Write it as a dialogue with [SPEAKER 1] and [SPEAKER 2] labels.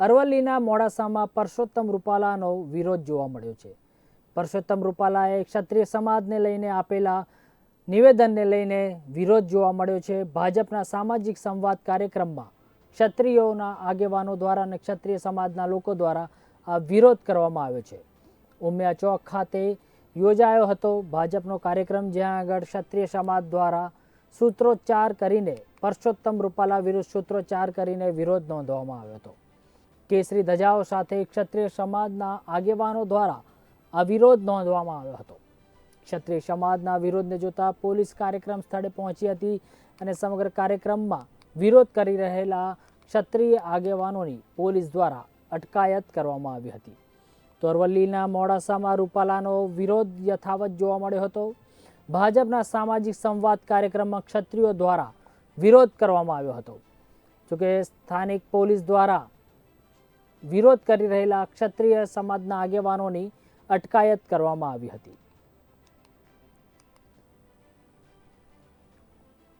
[SPEAKER 1] અરવલ્લીના મોડાસામાં પરસોત્તમ રૂપાલાનો વિરોધ જોવા મળ્યો છે. પરસોત્તમ રૂપાલાએ ક્ષત્રિય સમાજને લઈને આપેલા નિવેદનને લઈને વિરોધ જોવા મળ્યો છે. ભાજપના સામાજિક સંવાદ કાર્યક્રમમાં ક્ષત્રિયોના આગેવાનો દ્વારા અને ક્ષત્રિય સમાજના લોકો દ્વારા આ વિરોધ કરવામાં આવ્યો છે. ઉમિયા ચોક ખાતે યોજાયો હતો ભાજપનો કાર્યક્રમ, જ્યાં આગળ ક્ષત્રિય સમાજ દ્વારા સૂત્રોચ્ચાર કરીને પરસોત્તમ રૂપાલા વિરુદ્ધ સૂત્રોચ્ચાર કરીને વિરોધ નોંધવામાં આવ્યો હતો. કેસરી ધજાઓ સાથે ક્ષત્રિય સમાજના આગેવાનો દ્વારા આ વિરોધ નોંધવામાં આવ્યો હતો. ક્ષત્રિય સમાજના વિરોધને જોતા પોલીસ કાર્યક્રમ સ્થળે પહોંચી હતી અને સમગ્ર કાર્યક્રમમાં વિરોધ કરી રહેલા ક્ષત્રિય આગેવાનોની પોલીસ દ્વારા અટકાયત કરવામાં આવી હતી. તોરવલ્લીના મોડાસામાં રૂપાલાનો વિરોધ યથાવત જોવા મળ્યો હતો. ભાજપના સામાજિક સંવાદ કાર્યક્રમમાં ક્ષત્રિયો દ્વારા વિરોધ કરવામાં આવ્યો હતો. જોકે સ્થાનિક પોલીસ દ્વારા વિરોધ કરી રહેલા ક્ષત્રિય સમાજના આગેવાનોની અટકાયત કરવામાં આવી હતી.